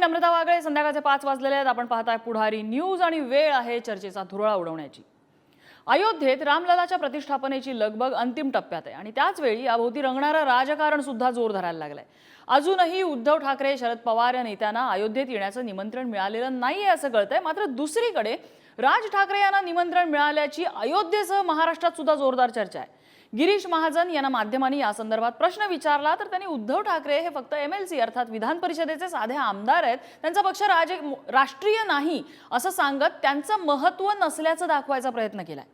नम्रता वागळे संध्याकाळचे पाच वाजलेले आहेत. आपण पाहताय पुढारी न्यूज आणि वेळ आहे चर्चेचा धुरळा उडवण्याची. अयोध्येत रामललाच्या प्रतिष्ठापनेची लगबग अंतिम टप्प्यात आहे. आणि त्याचवेळी याभोवती रंगणारं राजकारण सुद्धा जोर धरायला लागलंय. अजूनही उद्धव ठाकरे शरद पवार या नेत्यांना अयोध्येत येण्याचं निमंत्रण मिळालेलं नाहीये असं कळतंय. मात्र दुसरीकडे राज ठाकरे यांना निमंत्रण मिळाल्याची अयोध्येसह महाराष्ट्रात सुद्धा जोरदार चर्चा आहे. गिरीश महाजन यांना माध्यमांनी या संदर्भात प्रश्न विचारला तर त्यांनी उद्धव ठाकरे हे फक्त एम एल सी अर्थात विधान परिषदेचे साधे आमदार आहेत त्यांचा पक्ष राज राष्ट्रीय नाही असं सांगत त्यांचं महत्त्व नसल्याचं दाखवायचा प्रयत्न केलाय.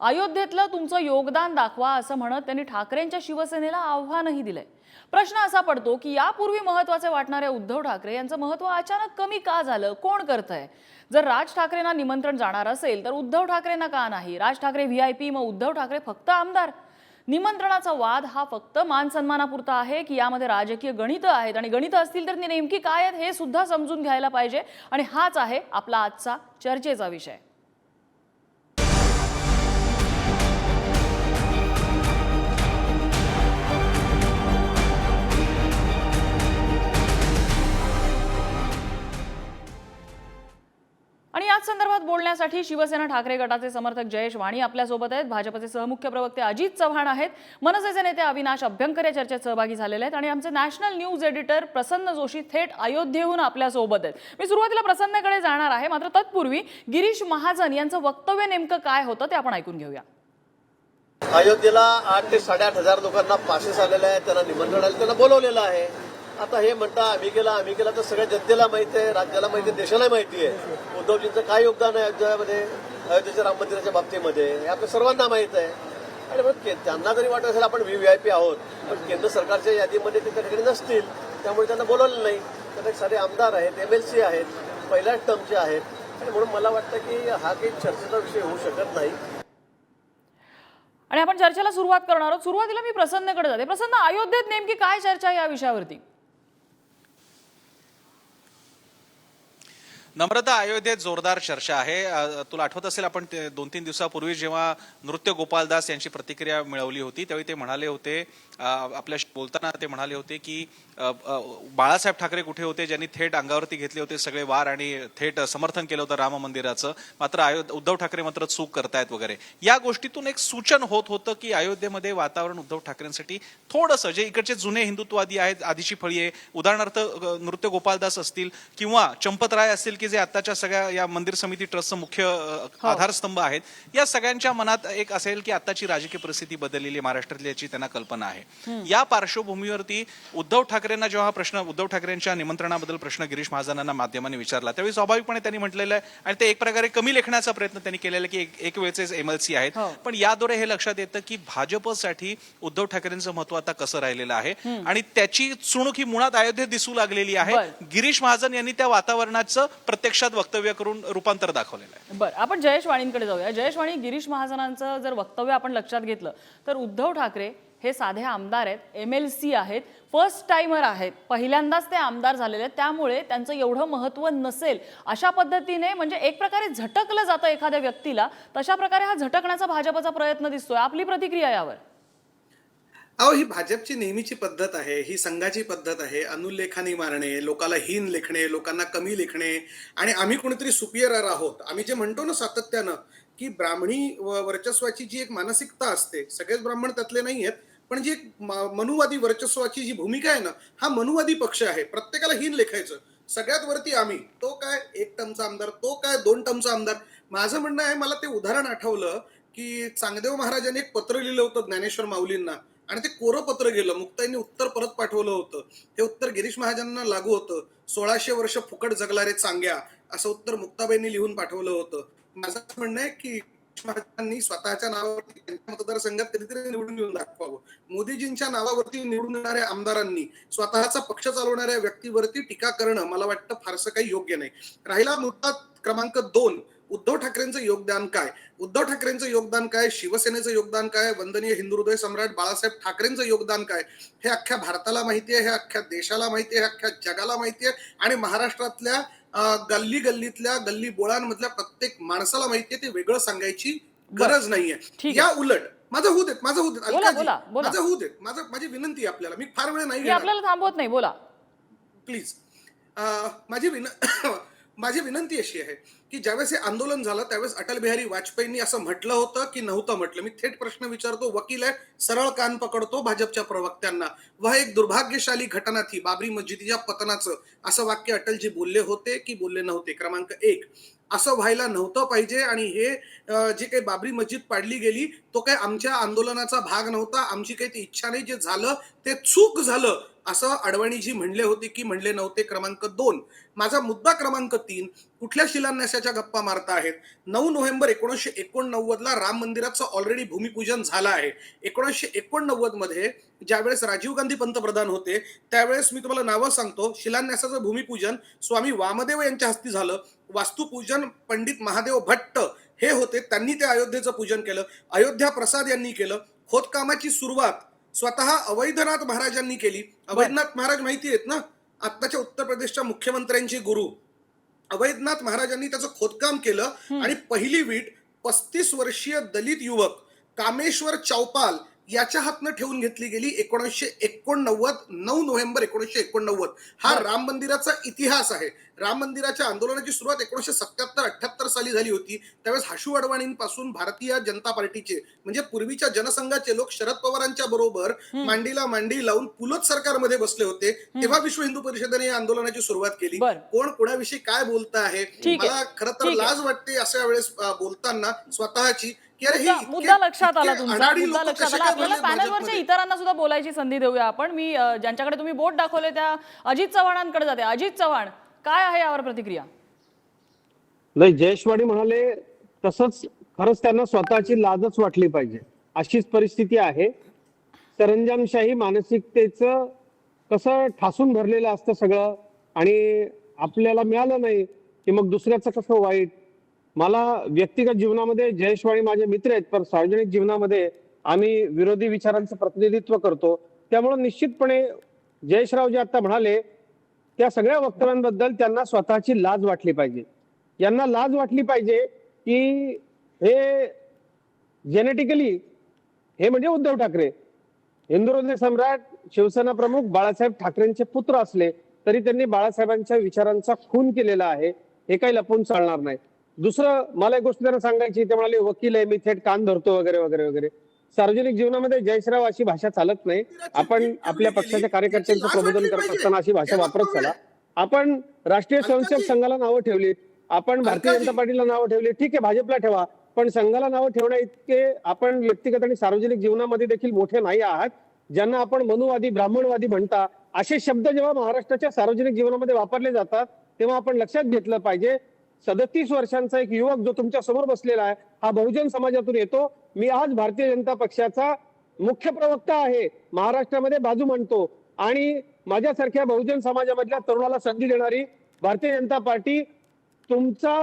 अयोध्येतलं तुमचं योगदान दाखवा असं म्हणत त्यांनी ठाकरेंच्या शिवसेनेला आव्हानही दिलंय. प्रश्न असा पडतो की यापूर्वी महत्त्वाचे वाटणारे उद्धव ठाकरे यांचं महत्त्व अचानक कमी का झालं कोण करतंय? जर राज ठाकरेंना निमंत्रण जाणार असेल तर उद्धव ठाकरेंना का नाही? Raj Thackeray V I P मग उद्धव ठाकरे फक्त आमदार? निमंत्रणाचा वाद हा फक्त मान सन्मानापुरता आहे की यामध्ये राजकीय गणितं आहेत. आणि गणितं असतील तर ती नेमकी काय आहेत हे सुद्धा समजून घ्यायला पाहिजे. आणि हाच आहे आपला आजचा चर्चेचा विषय. आणि याच संदर्भात बोलण्यासाठी शिवसेना ठाकरे गटाचे समर्थक जयेश वाणी आपल्यासोबत आहेत. भाजपचे सहमुख्य प्रवक्ते अजित चव्हाण आहेत. मनसेचे नेते अविनाश अभ्यंकर या चर्चेत सहभागी झालेले आहेत. आणि आमचे national news editor Prasanna Joshi थेट अयोध्येहून आपल्यासोबत आहेत. मी सुरुवातीला प्रसन्नकडे जाणार आहे. मात्र तत्पूर्वी गिरीश महाजन यांचं वक्तव्य नेमकं काय होतं ते आपण ऐकून घेऊया. अयोध्येला आठ ते साडेआठ हजार लोकांना पासेस आलेले आहेत त्यांना निमंत्रण आलं त्यांना बोलवलेलं आहे. आता हे म्हणता आम्ही केला आम्ही केला तर सगळ्या जनतेला माहिती आहे राज्याला माहिती आहे देशाला माहिती आहे. उद्धवजींचं काय योगदान आहे अयोध्यामध्ये अयोध्येच्या राम मंदिराच्या बाबतीमध्ये? हे आपल्या सर्वांना माहीत आहे. आणि मग त्यांना जरी वाटत असेल आपण व्ही आय पी आहोत पण केंद्र सरकारच्या यादीमध्ये ते त्या ठिकाणी नसतील त्यामुळे त्यांना बोलवलं नाही. तर सारे आमदार आहेत एम एल सी आहेत पहिल्याच टर्मचे आहेत. आणि म्हणून मला वाटतं की हा काही चर्चेचा विषय होऊ शकत नाही. आणि आपण चर्चेला सुरुवात करणार आहोत. सुरुवातीला मी प्रसन्नकडे जाते. प्रसन्न अयोध्येत नेमकी काय चर्चा आहे या विषयावरती? नम्रता अयोध्येत जोरदार चर्चा आहे. तुला आठवत असेल आपण दोन तीन दिवसापूर्वी जेव्हा नृत्य गोपालदास यांची प्रतिक्रिया मिळवली होती त्यावेळी ते म्हणाले होते आपल्या बोलताना ते म्हणाले होते की बाळासाहेब ठाकरे कुठे होते ज्यांनी थेट अंगावरती घेतले होते सगळे वार आणि थेट समर्थन केलं होतं राम मंदिराचं मात्र अयोध्या उद्धव ठाकरे मात्र चूक करतायत वगैरे. या गोष्टीतून एक सूचन होत होतं की अयोध्येमध्ये वातावरण उद्धव ठाकरेंसाठी थोडंसं जे इकडचे जुने हिंदुत्ववादी आहेत आधीची फळी आहे उदाहरणार्थ नृत्य गोपालदास असतील किंवा चंपतराय असतील की जे आताच्या सगळ्या या मंदिर समिती ट्रस्टचं मुख्य अ, आधारस्तंभ आहेत या सगळ्यांच्या मनात एक असेल की आताची राजकीय परिस्थिती बदललेली महाराष्ट्रातली याची त्यांना कल्पना आहे. या पार्श्वभूमीवरती उद्धव ठाकरेंना जेव्हा हा प्रश्न उद्धव ठाकरेंच्या निमंत्रणाबद्दल प्रश्न गिरीश महाजनांना माध्यमांनी विचारला त्यावेळी स्वाभाविकपणे त्यांनी म्हटलेलं आहे आणि ते एक प्रकारे कमी लेखण्याचा प्रयत्न त्यांनी केलेला की एक- वेळचे एमएलसी आहेत. हो. पण याद्वारे हे लक्षात येतं की भाजपसाठी उद्धव ठाकरेंचं महत्त्व आता कसं राहिलेलं आहे आणि त्याची चुणूक ही मुळात अयोध्येत दिसू लागलेली आहे. गिरीश महाजन यांनी त्या वातावरणाचं प्रत्यक्षात वक्तव्य करून रूपांतर दाखवलेलं आहे. बरं आपण जयेश वाणींकडे जाऊया. जयेश वाणी गिरीश महाजनांचं जर वक्तव्य आपण लक्षात घेतलं तर उद्धव ठाकरे हे साधे आमदार आहेत एम एल सी आहेत फर्स्ट टाइमर आहेत. पहिल्यांदाच ते आमदार झालेले आहेत. त्यामुळे त्यांचं एवढं महत्त्व नसेल. अशा पद्धतीने म्हणजे एक प्रकारे झटकलं जातं एखाद्या व्यक्तीला तशा प्रकारे हा झटकण्याचा भाजपचा प्रयत्न दिसतोय. आपली प्रतिक्रिया यावर. अहो ही भाजपची नेहमीची पद्धत आहे ही संघाची पद्धत आहे. अनुल्लेखाने मारणे लोकाला हीन लेखणे लोकांना कमी लेखणे आणि आम्ही कोणीतरी सुपिरियर आहोत. आम्ही जे म्हणतो ना सातत्यानं की ब्राह्मणी व- वर्चस्वाची जी एक मानसिकता असते सगळेच ब्राह्मण त्यातले नाही आहेत पण जी एक म- मनुवादी वर्चस्वाची जी भूमिका आहे ना हा मनुवादी पक्ष आहे. प्रत्येकाला हीन लेखायचं. सगळ्यात वरती आम्ही तो काय एक टमचा आमदार तो काय दोन टमचा आमदार माझं म्हणणं आहे मला ते उदाहरण आठवलं की चांगदेव महाराजांनी एक पत्र लिहिलं होतं ज्ञानेश्वर माऊलींना आणि ते कोरं पत्र गेलं. मुक्ताईंनी उत्तर परत पाठवलं होतं. हे उत्तर गिरीश महाजनांना लागू होतं. सोळाशे वर्ष फुकट जगला रे चांग्या असं उत्तर मुक्ताबाईंनी लिहून पाठवलं होतं. माझं म्हणणं आहे की गिरीश महाजनांनी स्वतःच्या नावावरती त्यांच्या मतदारसंघात कधीतरी निवडून येऊन दाखवावं. मोदीजींच्या नावावरती निवडून येणाऱ्या आमदारांनी स्वतःचा पक्ष चालवणाऱ्या व्यक्तीवरती टीका करणं मला वाटतं फारसं काही योग्य नाही. राहिला मुद्दा क्रमांक दोन. उद्धव ठाकरेंचं योगदान काय? उद्धव ठाकरेंचं योगदान काय? शिवसेनेचं योगदान काय? वंदनीय हिंदू हृदय सम्राट बाळासाहेब ठाकरेंचं योगदान काय? हे अख्ख्या भारताला माहिती आहे हे अख्ख्या देशाला माहिती आहे अख्ख्या जगाला माहिती आहे आणि महाराष्ट्रातल्या गल्ली गल्लीतल्या गल्ली बोळांमधल्या प्रत्येक माणसाला माहिती आहे ते वेगळं सांगायची गरज नाहीये. या उलट माझं होऊ देत माझं होऊ देत. माझं होऊ देत. माझं माझी विनंती आहे आपल्याला. मी फार वेळ नाही आपल्याला थांबवत नाही बोला. प्लीज. माझी विन माझी विनंती अशी आहे की ज्यावेळेस हे आंदोलन झालं त्यावेळेस अटल बिहारी वाजपेयींनी असं म्हटलं होतं की नव्हतं म्हटलं. मी थेट प्रश्न विचारतो वकील आहे सरळ कान पकडतो भाजपच्या प्रवक्त्यांना. व एक दुर्भाग्यशाली घटना थी बाबरी मस्जिदीच्या पतनाचं. असं वाक्य अटलजी बोलले होते की बोलले नव्हते? क्रमांक एक. असं व्हायला नव्हतं पाहिजे आणि हे जे जी काही बाबरी मस्जिद पाडली गेली तो काही आमच्या आंदोलनाचा भाग नव्हता. आमची काही ती इच्छा नाही. जे झालं ते चूक झालं. असं अडवाणीजी म्हणले होते की म्हणले नव्हते क्रमांक दोन. माझा मुद्दा क्रमांक तीन कुठल्या शिलान्यासाच्या गप्पा मारता आहेत? नऊ नोव्हेंबर एकोणीसशे एकोणनव्वदला राम मंदिराचं ऑलरेडी भूमिपूजन झालं आहे. एकोणीसशे एकोणनव्वदमध्ये ज्यावेळेस राजीव गांधी पंतप्रधान होते त्यावेळेस मी तुम्हाला नावं सांगतो. शिलान्यासाचं भूमिपूजन स्वामी वामदेव यांच्या हस्ती झालं. वास्तुपूजन पंडित महादेव भट्ट हे होते. त्यांनी ते अयोध्येचं पूजन केलं. अयोध्या प्रसाद यांनी केलं. खोदकामाची सुरुवात स्वतः अवैधनाथ महाराजांनी केली. अवैधनाथ महाराज माहिती आहेत ना? आत्ताच्या उत्तर प्रदेशच्या मुख्यमंत्र्यांचे गुरु. अवैधनाथ महाराजांनी त्याचं खोदकाम केलं आणि पहिली वीट पस्तीस वर्षीय दलित युवक कामेश्वर चौपाल याच्या हातनं ठेवून घेतली गेली एकोणीसशे एकोणनव्वद नऊ नोव्हेंबर एकोणीसशे एकोणनव्वद. हा राम मंदिराचा इतिहास आहे. राम मंदिराच्या आंदोलनाची सुरुवात एकोणीसशे सत्याहत्तर अठ्याहत्तर साली झाली होती. त्यावेळेस हाशू अडवाणींपासून भारतीय जनता पार्टीचे म्हणजे पूर्वीच्या जनसंघाचे लोक शरद पवारांच्या बरोबर मांडीला मांडी लावून पुलत सरकारमध्ये बसले होते. तेव्हा विश्व हिंदू परिषदेने या आंदोलनाची सुरुवात केली. कोण कोणाविषयी काय बोलत आहे. मला खरं तर. लाज वाटते अशा वेळेस बोलताना स्वतःची. मुद्दा लक्षात आला तुमचा मुद्दा लोकं लक्षात आला. आपल्याला पॅनलवरच्या? इतरांना सुद्धा बोलायची संधी देऊया आपण. मी ज्यांच्याकडे तुम्ही बोट दाखवले त्या अजित चव्हाणांकडे जाते. अजित चव्हाण काय आहे यावर प्रतिक्रिया? नाही जयेशवाडी म्हणाले तसंच खरंच त्यांना स्वतःची लाजच वाटली पाहिजे. अशीच परिस्थिती आहे. सरंजामशाही मानसिकतेचं कसं ठासून भरलेलं असतं सगळं आणि आपल्याला मिळालं नाही की मग दुसऱ्याचं कसं वाईट? मला व्यक्तिगत जीवनामध्ये जयेशवाणी माझे मित्र आहेत पण सार्वजनिक जीवनामध्ये आम्ही विरोधी विचारांचं प्रतिनिधित्व करतो. त्यामुळे निश्चितपणे जयेशराव जे आता म्हणाले त्या सगळ्या वक्तव्यांबद्दल त्यांना स्वतःची लाज वाटली पाहिजे. यांना लाज वाटली पाहिजे की हे जेनेटिकली हे म्हणजे उद्धव ठाकरे. हिंदू सम्राट शिवसेना प्रमुख बाळासाहेब ठाकरेंचे पुत्र असले तरी त्यांनी बाळासाहेबांच्या विचारांचा खून केलेला आहे. हे काही लपून चालणार नाही. दुसरं मला एक गोष्ट त्यांना सांगायची ते म्हणाले वकील आहे मी थेट कान धरतो वगैरे वगैरे वगैरे. सार्वजनिक जीवनामध्ये जयश्राव अशी भाषा चालत नाही. आपण आपल्या पक्षाच्या कार्यकर्त्यांचं प्रबोधन करत असताना अशी भाषा वापरत चला. आपण राष्ट्रीय स्वयंसेवक संघाला नावं ठेवली. आपण भारतीय जनता पार्टीला नावं ठेवली. ठीक आहे भाजपला ठेवा. पण संघाला नावं ठेवण्या इतके आपण व्यक्तिगत आणि सार्वजनिक जीवनामध्ये देखील मोठे नाही आहात. ज्यांना आपण मनुवादी ब्राह्मणवादी म्हणता असे शब्द जेव्हा महाराष्ट्राच्या सार्वजनिक जीवनामध्ये वापरले जातात तेव्हा आपण लक्षात घेतलं पाहिजे. सदतीस वर्षांचा एक युवक जो तुमच्यासमोर बसलेला आहे हा बहुजन समाजातून येतो. मी आज भारतीय जनता पक्षाचा मुख्य प्रवक्ता आहे. महाराष्ट्रामध्ये बाजू म्हणतो आणि माझ्यासारख्या बहुजन समाजामधल्या तरुणाला संधी देणारी भारतीय जनता पार्टी तुमचा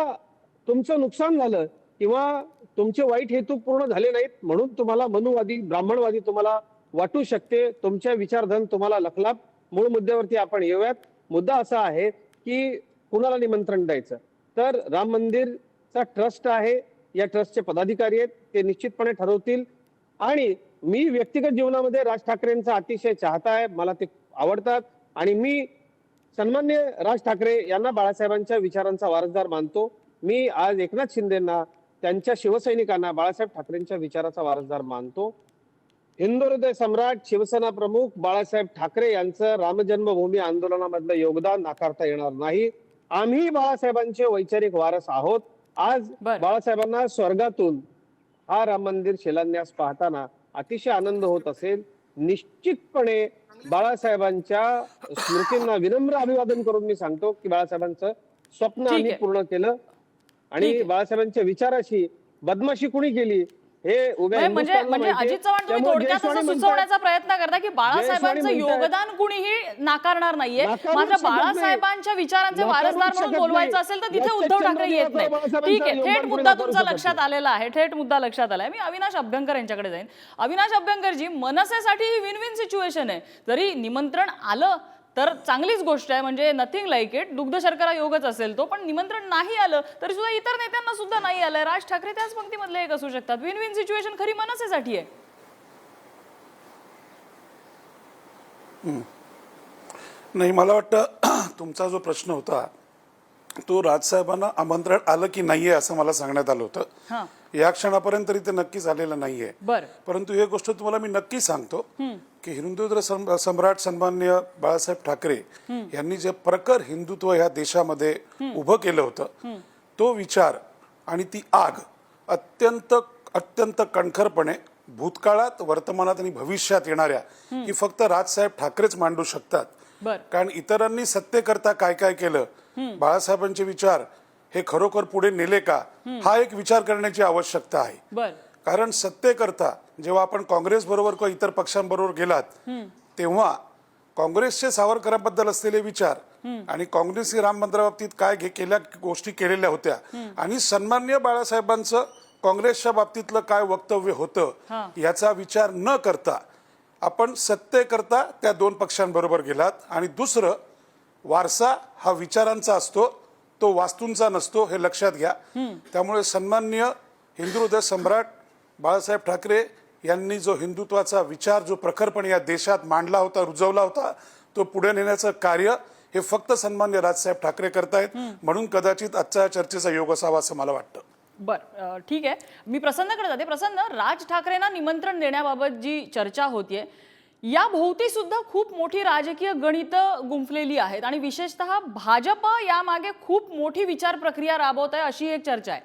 तुमचं नुकसान झालं किंवा तुमचे वाईट हेतू पूर्ण झाले नाहीत म्हणून तुम्हाला मनुवादी ब्राह्मणवादी तुम्हाला वाटू शकते. तुमच्या विचारधन तुम्हाला लखलाप. मूळ मुद्द्यावरती आपण येऊयात. मुद्दा असा आहे की कुणाला निमंत्रण द्यायचं? तर राम मंदिरचा ट्रस्ट आहे या ट्रस्टचे पदाधिकारी आहेत ते निश्चितपणे ठरवतील. आणि मी व्यक्तिगत जीवनामध्ये राज ठाकरेंचा अतिशय चाहता आहे मला ते आवडतात. आणि मी सन्मान्य राज ठाकरे यांना बाळासाहेबांच्या विचारांचा वारसदार मानतो. मी आज एकनाथ शिंदेना त्यांच्या शिवसैनिकांना बाळासाहेब ठाकरेंच्या विचाराचा वारसदार मानतो. हिंदू हृदय सम्राट शिवसेना प्रमुख बाळासाहेब ठाकरे यांचं रामजन्मभूमी आंदोलनामधलं योगदान नाकारता येणार नाही. आम्ही बाळासाहेबांचे वैचारिक वारस आहोत आज. बाळासाहेबांना स्वर्गातून हा राम मंदिर शिलान्यास पाहताना अतिशय आनंद होत असेल निश्चितपणे बाळासाहेबांच्या स्मृतींना विनम्र अभिवादन करून मी सांगतो की बाळासाहेबांचं स्वप्न आम्ही. पूर्ण केलं आणि. बाळासाहेबांच्या विचाराशी बदमाशी कुणी केली हे उभ्या म्हणजे म्हणजे म्हणजे. अजित चव्हाण तुम्ही थोडक्यात असं सुचवण्याचा प्रयत्न करता की बाळासाहेबांचं. योगदान कुणीही नाकारणार नाहीये मात्र. बाळासाहेबांच्या विचारांचे वारसदार म्हणून बोलवायचं. असेल तर तिथे उद्धव ठाकरे चंद्रावर येत नाही ठीक आहे थेट मुद्दा तुमचा लक्षात. आलेला आहे थेट मुद्दा लक्षात आलाय मी अविनाश अभ्यंकर यांच्याकडे जाईन अविनाश अभ्यंकरजी मनसेसाठी ही विन विन सिच्युएशन आहे जरी निमंत्रण आलं तर चांगलीच गोष्ट आहे म्हणजे नथिंग लाईक इट दुग्ध शर्करा योगच असेल तो पण निमंत्रण नाही आलं तरी सुद्धा इतर नेत्यांना सुद्धा नाही आलंय. राज ठाकरे त्याच पंक्तीमधले एक असू शकतात. विन विन सिच्युएशन खरी मनसेसाठी आहे. नाही मला वाटतं तुमचा जो प्रश्न होता तो राजसाहेबांना आमंत्रण आलं की नाहीये असं मला सांगण्यात आलं हां. होतं या क्षणापर्यंत तरी ते नक्कीच आलेलं नाहीये. परंतु ही गोष्ट तुम्हाला मी नक्की सांगतो की हिंदुत्व सम- सम्राट सन्मान्य बाळासाहेब ठाकरे यांनी जे प्रखर हिंदुत्व ह्या देशामध्ये उभं केलं होतं तो विचार आणि ती आग अत्यंत अत्यंत कणखरपणे भूतकाळात वर्तमानात आणि भविष्यात येणाऱ्या ही फक्त राजसाहेब ठाकरेच मांडू शकतात. कारण इतरांनी सत्तेकरता काय काय केलं बाळासाहेबांचे विचार हे खरोखर पुढे नेले का? हा एक विचार करण्याची आवश्यकता आहे. कारण सत्तेकरता जेव्हा आपण काँग्रेस बरोबर किंवा इतर पक्षांबरोबर गेलात तेव्हा काँग्रेसचे सावरकरांबद्दल असलेले विचार आणि काँग्रेसी राम मंदिराबाबतीत काय घे- केल्या गोष्टी केलेल्या होत्या आणि सन्मान्य बाळासाहेबांचं काँग्रेसच्या बाबतीतलं काय वक्तव्य होतं याचा विचार न करता आपण सत्तेकरता त्या दोन पक्षांबरोबर गेलात आणि दुसरं वारसा हा विचारांचा असतो तो वास्तूंचा नसतो हे लक्षात घ्या. त्यामुळे सन्मान्य हिंदू हृदय सम्राट बाळासाहेब ठाकरे यांनी जो हिंदुत्वाचा विचार जो प्रखरपणे या देशात मांडला होता रुजवला होता तो पुढे नेण्याचं कार्य हे फक्त सन्मान्य राजसाहेब ठाकरे करतायत. म्हणून कदाचित आजच्या चर्चेचा योग असावा असं मला वाटतं. बर ठीक आहे. मी प्रसन्नकडे जाते. प्रसन्न राज ठाकरेंना निमंत्रण देण्याबाबत जी चर्चा होतीये या भोवती सुद्धा खूप मोठी राजकीय गणितं गुंफलेली आहेत. आणि विशेषतः भाजप यामागे खूप मोठी विचार प्रक्रिया राबवत आहे अशी एक चर्चा आहे.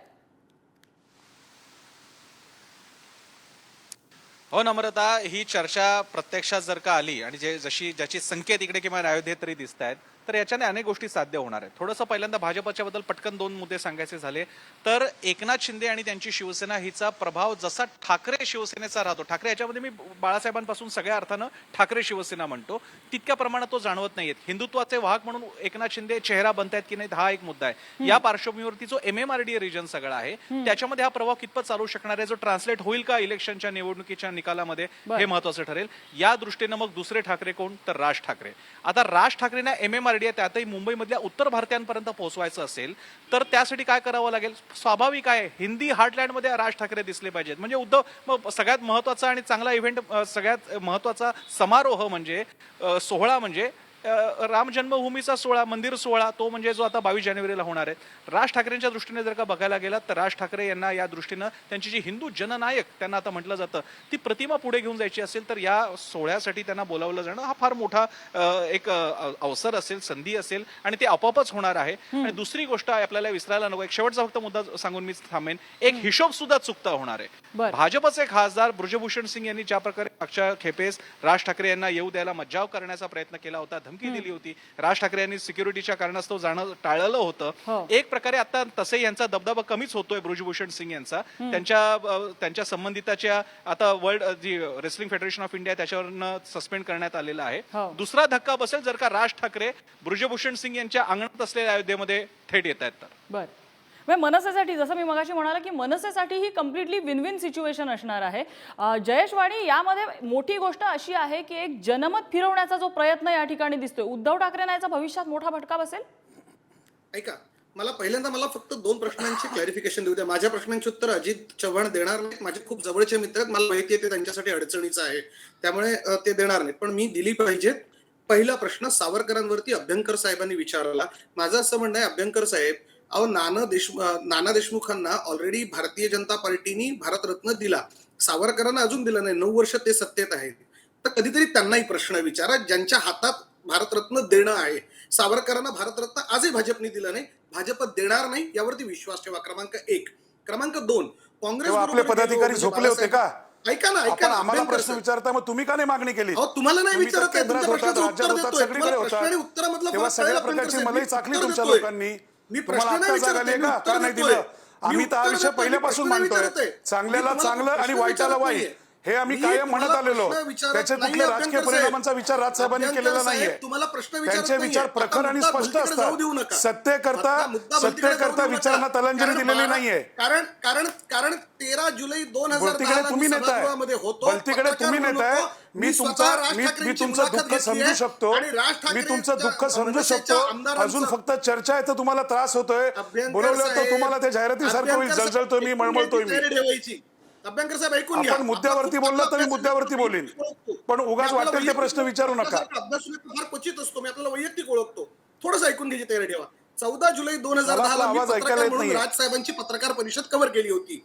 हो नम्रता ही चर्चा प्रत्यक्षात जर का आली आणि जे जशी ज्याची संकेत इकडे किंवा अयोध्येत तरी दिसत आहेत तर याच्याने अनेक गोष्टी साध्य होणार आहेत. थोडंसं पहिल्यांदा भाजपच्या बद्दल पटकन दोन मुद्दे सांगायचे झाले. तर एकनाथ शिंदे आणि त्यांची शिवसेना हिचा प्रभाव जसा ठाकरे शिवसेनेचा राहतो ठाकरे याच्यामध्ये मी बाळासाहेबांपासून सगळ्या अर्थानं ठाकरे शिवसेना म्हणतो तितक्या प्रमाणात तो जाणवत नाहीये हिंदुत्वाचे वाहक म्हणून एकनाथ शिंदे चेहरा बनतायत की नाहीत हा एक मुद्दा आहे. या पार्श्वभूमीवरती जो M M R D region सगळा आहे त्याच्यामध्ये हा प्रभाव कितपत चालू शकणार आहे जो ट्रान्सलेट होईल का इलेक्शनच्या निवडणुकीच्या निकालामध्ये हे महत्वाचं ठरेल. या दृष्टीनं मग दुसरे ठाकरे कोण? तर राज ठाकरे. आता राज ठाकरेंना एम एम आर डी त्यातही मुंबईमधल्या उत्तर भारतीयांपर्यंत पोहोचवायचं असेल तर त्यासाठी काय करावं लागेल? स्वाभाविक आहे हिंदी हार्टलँडमध्ये राज ठाकरे दिसले पाहिजेत. म्हणजे उद्धव मग सगळ्यात महत्त्वाचा आणि चांगला इव्हेंट सगळ्यात महत्त्वाचा समारोह म्हणजे सोहळा म्हणजे राम जन्मभूमीचा सोहळा मंदिर सोहळा तो म्हणजे जो आता बावीस जानेवारीला होणार आहे. राज ठाकरेंच्या दृष्टीने जर का बघायला गेलात तर राज ठाकरे यांना या दृष्टीनं त्यांची जी हिंदू जननायक त्यांना आता म्हटलं जातं ती प्रतिमा पुढे घेऊन जायची असेल तर या सोहळ्यासाठी त्यांना बोलावलं जाणं हा फार मोठा एक अवसर असेल संधी असेल आणि ते आपोआपच होणार आहे. आणि दुसरी गोष्ट आपल्याला विसरायला नको. एक शेवटचा फक्त मुद्दा सांगून मी थांबेन. एक हिशोब सुद्धा चुकता होणार आहे. भाजपचे खासदार ब्रजभूषण सिंग यांनी ज्या प्रकारे मागच्या खेपेस राज ठाकरे यांना येऊ द्यायला मज्जाव करण्याचा प्रयत्न केला होता धमकी दिली होती. राज ठाकरे यांनी सिक्युरिटीच्या कारणास्तव जाणं टाळलं हो. होतं एक प्रकारे आता तसे यांचा दबदबा कमीच होतोय ब्रजभूषण सिंग यांचा. त्यांच्या त्यांच्या संबंधिताच्या आता वर्ल्ड जी रेसलिंग फेडरेशन ऑफ इंडिया त्याच्यावरनं सस्पेंड करण्यात आलेलं आहे. हो. दुसरा धक्का बसेल जर का राज ठाकरे ब्रजभूषण सिंग यांच्या अंगणात असलेल्या अयोध्येमध्ये थेट येत आहेत तर. बर. म्हणजे मनसेसाठी जसं मी मगाशी म्हणाला की मनसेसाठी ही कम्प्लिटली विन विन सिच्युएशन असणार आहे. जयेश वाणी यामध्ये मोठी गोष्ट अशी आहे की एक जनमत फिरवण्याचा जो प्रयत्न या ठिकाणी दिसतोय. उद्धव ठाकरे याचा भविष्यात मोठा फटका बसेल? ऐका मला पहिल्यांदा मला फक्त दोन प्रश्नांची क्लॅरिफिकेशन देऊ द्या. माझ्या प्रश्नांची उत्तर अजित चव्हाण देणार नाहीत. माझे खूप जवळचे मित्र आहेत. मला माहिती आहे ते त्यांच्यासाठी अडचणीचं आहे. त्यामुळे ते देणार नाहीत. पण मी दिली पाहिजेत पहिला प्रश्न सावरकरांवरती अभ्यंकर साहेबांनी विचारला. माझं असं म्हणणं आहे अभ्यंकर साहेब अहो नाना देशमुख नाना देशमुखांना ऑलरेडी भारतीय जनता पार्टीनी भारतरत्न दिला. सावरकरांना अजून दिला नाही. नऊ वर्ष ते सत्तेत आहेत. तर कधीतरी त्यांनाही प्रश्न विचारा. ज्यांच्या हातात भारतरत्न देणं आहे सावरकरांना भारतरत्न आजही भाजपने दिलं नाही. भाजप देणार नाही यावरती विश्वास ठेवा. क्रमांक एक. क्रमांक दोन. काँग्रेस आपले पदाधिकारी झोपले होते का? ऐका ना ऐका आम्हाला प्रश्न. विचारता मग तुम्ही का नाही मागणी केली? तुम्हाला नाही विचारत सगळीकडे फरक सगळ्या प्रकारची साहेब. मलई मी चाकली तुमच्या. लोकांनी. मी प्रश्न नाही विचारत का नाही. दिलं आम्ही तर आयुष्य पहिल्यापासून मांडतोय. चांगल्याला चांगलं आणि वाईटाला वाईट. हे आम्ही कायम म्हणत आलेलो. त्याचे कुठल्या राजकीय. परिणामांचा विचार राजसाहेबांनी केलेला नाहीये. तुम्हाला प्रश्न विचारत त्यांचे. विचार प्रखर आणि स्पष्ट असतात. सत्तेकरता सत्तेकरता देऊ नका. विचारांना तलांजली दिलेली नाहीये. कारण कारण कारण तेरा जुलै दोन हजार तुम्ही नेताय. भलतीकडे तुम्ही नेताय. मी तुमचा मी मी तुमचं दुःख समजू शकतो. मी तुमचं दुःख समजू शकतो. अजून फक्त चर्चा आहे तर तुम्हाला त्रास होतोय. बोलवलं तर तुम्हाला ते जाहिरातीसारखं होईल. जळजळतोय मी मळमळतोय मी. ठेवायची. अभ्यंकर साहेब ऐकून घ्या. आपण मुद्द्यावरती बोलला तर मी मुद्द्यावरती बोलीन. पण उगाच वाटेल ते प्रश्न विचारू नका. अभ्यासू फार क्वचित असतो. मी आपल्याला वैयक्तिक ओळखतो. थोडस ऐकून घ्यायची तयारी ठेवा चौदा जुलै दोन हजार दहा म्हणून नाहीये. राजसाहेबांची पत्रकार परिषद कव्हर केली होती.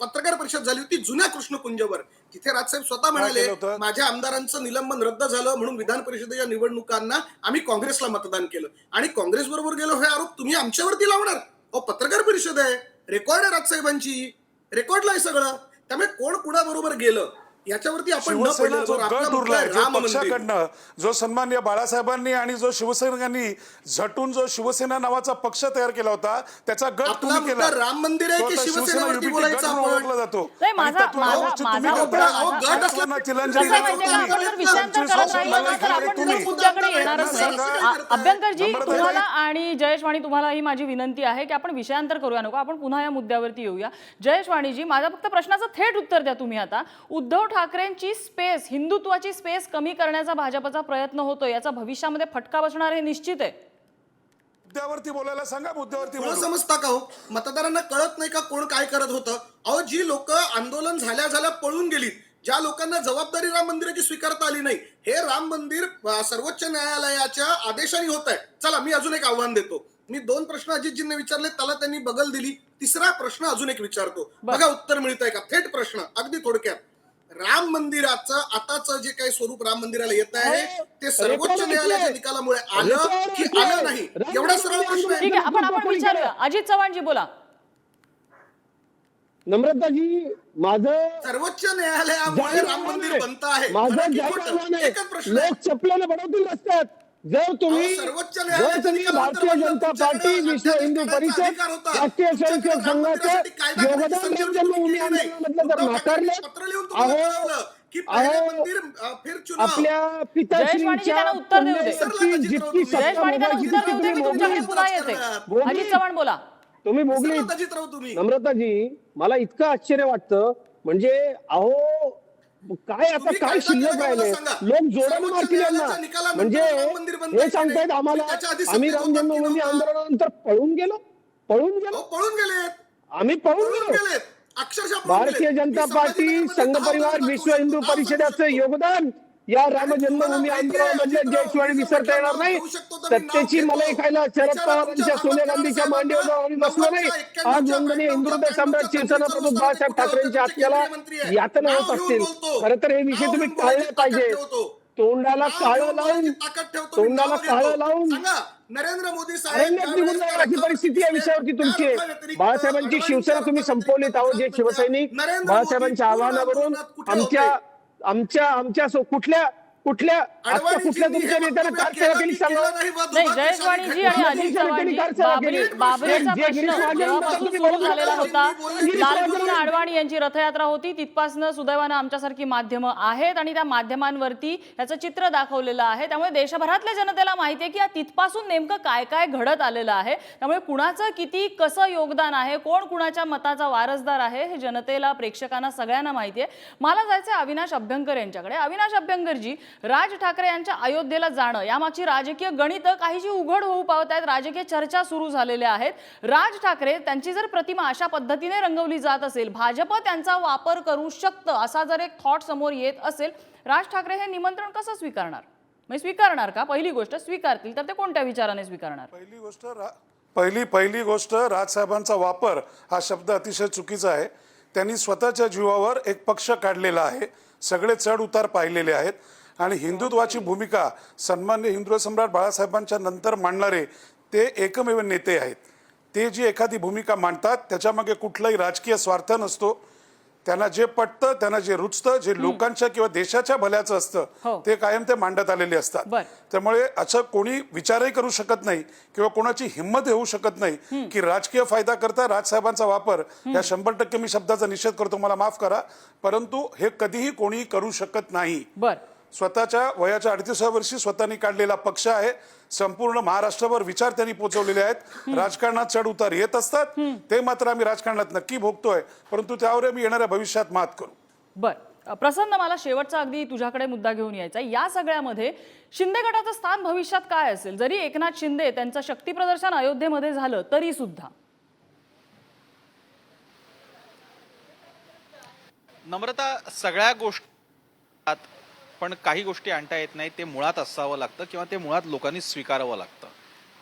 पत्रकार परिषद झाली होती जुन्या कृष्णकुंजवर. तिथे राजसाहेब स्वतः म्हणाले? माझ्या आमदारांचं निलंबन रद्द झालं म्हणून विधान परिषदेच्या निवडणुकांना आम्ही काँग्रेसला मतदान केलं. आणि काँग्रेस बरोबर गेलो हे आरोप तुम्ही आमच्यावरती लावणार? अहो पत्रकार परिषद आहे. रेकॉर्ड आहे राजसाहेबांची. रेकॉर्डला आहे सगळं. त्यामुळे कोण कुणाबरोबर गेलं याच्यावरती आपण शिवसेना जो गट उरलाय आहे जो. पक्षाकडनं जो सन्मान्य बाळासाहेबांनी आणि जो शिवसैनिकांनी झटून जो शिवसेना नावाचा पक्ष तयार केला होता त्याचा गट तुम्ही केला. राम मंदिर आहे की शिवसेनेवरती बोलायचं? ओळखला जातो? माझा- माझा- माझा गट असला तिलांजली अभ्यंकरजी. तुम्हाला आणि जयेशवाणी तुम्हाला ही माझी विनंती आहे की आपण विषयांतर करूया नको आपण पुन्हा या मुद्द्यावरती येऊया. जयेशवाणीजी माझ्या फक्त प्रश्नाचं थेट उत्तर द्या तुम्ही आता. उद्धव ठाकरेंची स्पेस हिंदुत्वाची स्पेस कमी करण्याचा भाजपचा प्रयत्न होतो याचा भविष्यामध्ये फटका बसणार हे निश्चित आहे. मुद्द्यावरती बोलायला सांगा मुद्द्यावरती बोलू. समजता का हो? मतदारांना कळत नाही का कोण काय करत होतं? अहो जी लोक आंदोलन झाल्या झाल्या पळून गेलीत ज्या लोकांना जबाबदारी राम मंदिराची स्वीकारता आली नाही हे राम मंदिर सर्वोच्च न्यायालयाच्या आदेशाने होत आहे. चला मी अजून एक आव्हान देतो. मी दोन प्रश्न अजितजींनी विचारले त्याला त्यांनी बगल दिली. तिसरा प्रश्न अजून एक विचारतो. बघा उत्तर मिळत आहे का? थेट प्रश्न अगदी थोडक्यात. राम मंदिराचं आताचं जे काही स्वरूप राम मंदिराला येत आहे ते सर्वोच्च न्यायालयाच्या. निकालामुळे आलं की. आलं नाही? एवढा सरळ प्रश्न आहे. ठीक आहे आपण आपण विचारूया. अजित चव्हाणजी बोला. नम्रताजी माझं सर्वोच्च न्यायालयामुळे राम मंदिर बनत आहे. माझं एकच प्रश्न आहे. लोक चपल्याला बनवतील रस्त्यात. जर तुम्ही जर तुम्ही भारतीय जनता पार्टी विश्व हिंदू परिषद. राष्ट्रीय स्वयंसेवक संघाचं योगदान जन्मभूमी. आंदोलनामधलं जर नाकारलं पत्र लिहून तुम्हाला अहो आपल्या पिताश्रींच्या जितकी सत्ता तुम्ही? तुम्ही? नम्रताजी मला इतकं आश्चर्य वाटतं. म्हणजे अहो काय आता काय शिल्लक राहिले? लोक सर्वोच्च मारतील यांना म्हणजे हे येत सांगतायत. आम्हाला आम्ही राम जन्मभूमी? आंदोलनानंतर पळून गेलो पळून गेलो पळून गेलेत आम्ही पळून गेलो भारतीय. जनता पार्टी संघ परिवार विश्व हिंदू परिषदेचं. योगदान या राम जन्मभूमी आंदोलनामधल्या जयस्वाणी विसरता येणार नाही. सत्तेची मलाई खायला शरद पवारांच्या सोनिया गांधीच्या मांडीवर बसलो नाही. आज वंदनीय हिंदू हृदय सम्राट शिवसेना प्रमुख बाळासाहेब ठाकरेंच्या हत्याला यातना होत असतील. खरं तर हे विषय तुम्ही टाळले पाहिजे तोंडाला काळं लावून तोंडाला काळं लावून नरेंद्र मोदी अशी परिस्थिती या विषयावरती तुमची. बाळासाहेबांची शिवसेना तुम्ही संपवलीत आहोत जे शिवसैनिक बाळासाहेबांच्या आव्हानावरून आमच्या आमच्या आमच्या सो- कुठल्या कुठल्या आता कुठल्या तुमच्या नेत्यानं कार सेवा केली सांगा नाही जयस्वाणीजी आणि चव्हाणजी बाबरी बाबरीचा प्रश्न जेव्हापासून सुरू झालेला होता, लालकृष्ण आडवाणी यांची रथयात्रा होती. तिथपासनं सुदैवानं आमच्यासारखी माध्यमं आहेत आणि त्या माध्यमांवरती याचं चित्र दाखवलेलं आहे. त्यामुळे देशभरातल्या जनतेला माहिती आहे की या तिथपासून नेमकं काय काय घडत आलेलं आहे. त्यामुळे कुणाचं किती कसं योगदान आहे? कोण कुणाच्या मताचा वारसदार आहे? हे जनतेला प्रेक्षकांना सगळ्यांना माहिती आहे. मला जायचं अविनाश अभ्यंकर यांच्याकडे. अविनाश अभ्यंकरजी राज ठाकरे यांच्या अयोध्येला जाणं. यामागची राजकीय गणितं काहीशी उघड होऊ पावत आहेत. राजकीय चर्चा सुरू झालेल्या आहेत. राज ठाकरे त्यांची जर प्रतिमा अशा पद्धतीने रंगवली जात असेल भाजप त्यांचा वापर करू शकतं असा जर एक थॉट समोर येत असेल राज ठाकरे हे निमंत्रण कसं स्वीकारणार? म्हणजे स्वीकारणार का? पहिली गोष्ट स्वीकारतील तर ते कोणत्या विचाराने स्वीकारणार? पहिली गोष्ट पहिली पहिली गोष्ट राजसाहेबांचा वापर हा शब्द अतिशय चुकीचा आहे. त्यांनी स्वतःच्या जीवावर एक पक्ष काढलेला आहे. सगळे चढ उतार पाहिलेले आहेत. आणि हिंदुत्वाची भूमिका सन्मान्य हिंदू सम्राट बाळासाहेबांच्या नंतर मांडणारे ते एकमेव नेते आहेत. ते जी एखादी भूमिका मांडतात त्याच्यामागे कुठलाही राजकीय स्वार्थ नसतो. त्यांना जे पटतं त्यांना जे रुचतं जे लोकांच्या किंवा देशाच्या भल्याचं हो. असतं ते कायम ते मांडत आलेले असतात. त्यामुळे असं कोणी विचारही करू शकत नाही किंवा कोणाची हिंमत होऊ शकत नाही की राजकीय फायदा करता राजसाहेबांचा वापर. या शंभर टक्के मी शब्दाचा निषेध करतो मला माफ करा. परंतु हे कधीही कोणी करू शकत नाही. बर. स्वतःच्या वयाच्या अडतीसाव्या वर्षी स्वतःनी काढलेला पक्ष आहे. संपूर्ण महाराष्ट्रभर विचार त्यांनी पोचवलेले आहेत. राजकारणात चढ उतार येत असतात. ते मात्र आम्ही राजकारणात नक्की भोगतोय. परंतु त्यावर आम्ही येणाऱ्या भविष्यात मात करू. बर. प्रसन्न मला शेवटचा अगदी तुझ्याकडे मुद्दा घेऊन यायचा. या सगळ्यामध्ये शिंदे गटाचं स्थान भविष्यात काय असेल? जरी एकनाथ शिंदे त्यांचं शक्ती प्रदर्शन अयोध्येमध्ये झालं तरी सुद्धा. नम्रता सगळ्या गोष्टी पण काही गोष्टी आणता येत नाही ते मुळात असावं लागतं किंवा ते मुळात लोकांनी स्वीकारावं लागतं.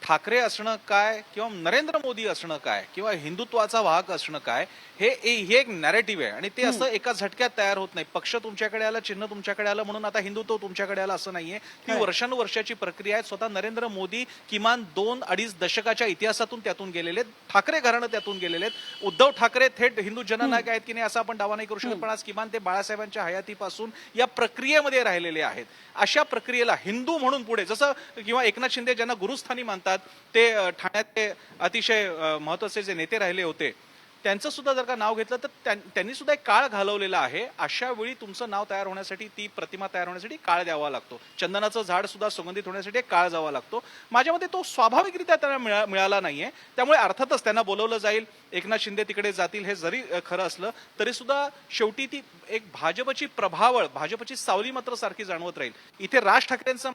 ठाकरे असणं काय किंवा नरेंद्र मोदी असणं काय किंवा हिंदुत्वाचा वाहक असणं काय हे हे एक नॅरेटिव्ह आहे. आणि ते असं एका झटक्यात तयार होत नाही. पक्ष तुमच्याकडे आला चिन्ह तुमच्याकडे आलं म्हणून आता हिंदुत्व तुमच्याकडे आलं असं नाहीये. ती वर्षानुवर्षाची प्रक्रिया आहे. स्वतः नरेंद्र मोदी किमान दोन अडीच दशकाच्या इतिहासातून त्यातून गेलेले आहेत. ठाकरे घराणं त्यातून गेलेले आहेत. उद्धव ठाकरे थेट हिंदू जननायक आहेत की नाही असा आपण दावा नाही करू शकत. पण आज किमान ते बाळासाहेबांच्या हयातीपासून या प्रक्रियेमध्ये राहिलेले आहेत. अशा प्रक्रियेला हिंदू म्हणून पुढे जसं किंवा एकनाथ शिंदे ज्यांना गुरुस्थानी मानतात ते ठाण्यातले अतिशय महत्त्वाचे जे नेते राहिले होते त्यांचं सुद्धा जर का नाव घेतलं तर त्यांनी सुद्धा एक काळ घालवलेला आहे. अशा वेळी तुमचं नाव तयार होण्यासाठी ती प्रतिमा तयार होण्यासाठी काळ द्यावा लागतो. चंदनाचं झाड सुद्धा सुगंधित होण्यासाठी एक काळ जावा लागतो. माझ्या मते तो स्वाभाविकरित्या त्यांना मिळा- मिळाला नाहीये. त्यामुळे अर्थातच त्यांना बोलवलं जाईल. एकनाथ शिंदे तिकडे जातील हे जरी खरं असलं तरी सुद्धा शेवटी ती एक भाजपची प्रभावळ भाजपची सावली मात्र सारखी जाणवत राहील. इथे राज ठाकरेंचं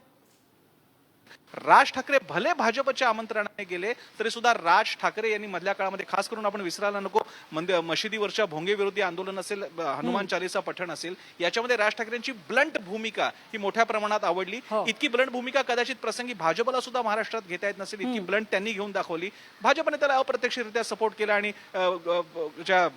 राज ठाकरे भले भाजपच्या आमंत्रणाने गेले तरी सुद्धा राज ठाकरे यांनी मधल्या काळामध्ये खास करून आपण विसरायला नको मंदिर मशिदीवरच्या भोंगे विरोधी आंदोलन असेल हनुमान चालीसा पठण असेल याच्यामध्ये राज ठाकरेंची ब्लंट भूमिका ही मोठ्या प्रमाणात आवडली. हो. इतकी ब्लंट भूमिका कदाचित प्रसंगी भाजपला सुद्धा महाराष्ट्रात घेता येत नसेल इतकी ब्लंट त्यांनी घेऊन दाखवली. भाजपने त्याला अप्रत्यक्षरित्या सपोर्ट केला आणि ज्या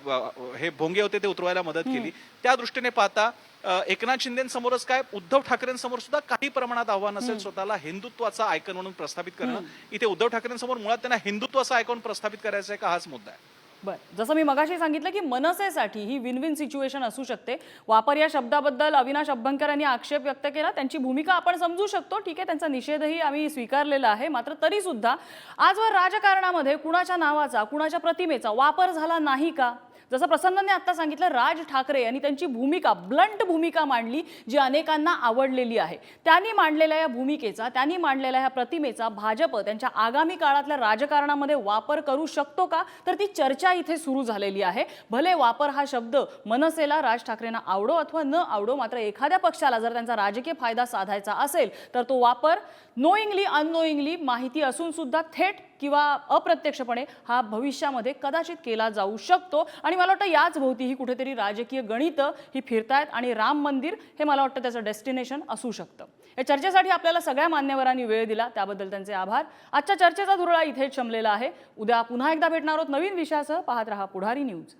हे भोंगे होते ते उतरवायला मदत केली. त्या दृष्टीने पाहता एकनाथ शिंदेसमोरच काय? उद्धव ठाकरेंसमोर सुद्धा काही प्रमाणात आव्हान असेल स्वतःला हिंदुत्वाचा आयकन म्हणून प्रस्थापित करणं. इथे उद्धव ठाकरेंसमोर मुळात त्यांना हिंदुत्वाचा आयकॉन प्रस्थापित करायचा आहे का? हाच मुद्दा आहे. बरं. जसं मी मगाशी सांगितलं की मनसेसाठी ही विन विन सिच्युएशन असू शकते. वापर या शब्दाबद्दल अविनाश अभ्यंकर यांनी आक्षेप व्यक्त केला. त्यांची भूमिका आपण समजू शकतो. ठीक आहे त्यांचा निषेधही आम्ही स्वीकारलेला आहे. मात्र तरी सुद्धा आजवर राजकारणामध्ये कुणाच्या नावाचा कुणाच्या प्रतिमेचा वापर झाला नाही का? जसं प्रसन्नने आता सांगितलं राज ठाकरे यांनी त्यांची भूमिका ब्लंट भूमिका मांडली जी अनेकांना आवडलेली आहे. त्यांनी मांडलेल्या या भूमिकेचा त्यांनी मांडलेल्या या प्रतिमेचा भाजप त्यांच्या आगामी काळातल्या राजकारणामध्ये वापर करू शकतो का? तर ती चर्चा इथे सुरू झालेली आहे. भले वापर हा शब्द मनसेला राज ठाकरेंना आवडो अथवा न आवडो मात्र एखाद्या पक्षाला जर त्यांचा राजकीय फायदा साधायचा असेल तर तो वापर नोईंगली अननोईंगली माहिती असून सुद्धा थेट किंवा अप्रत्यक्षपणे हा भविष्यामध्ये कदाचित केला जाऊ शकतो. आणि मला वाटतं याच भोवती ही कुठेतरी राजकीय गणितं ही फिरतायत आणि राम मंदिर हे मला वाटतं त्याचं डेस्टिनेशन असू शकतं. या चर्चेसाठी आपल्याला सगळ्या मान्यवरांनी वेळ दिला त्याबद्दल त्यांचे आभार. आजच्या चर्चेचा धुरळा इथेच शमलेला आहे. उद्या पुन्हा एकदा भेटणार आहोत नवीन विषयासह. पाहत रहा पुढारी न्यूज.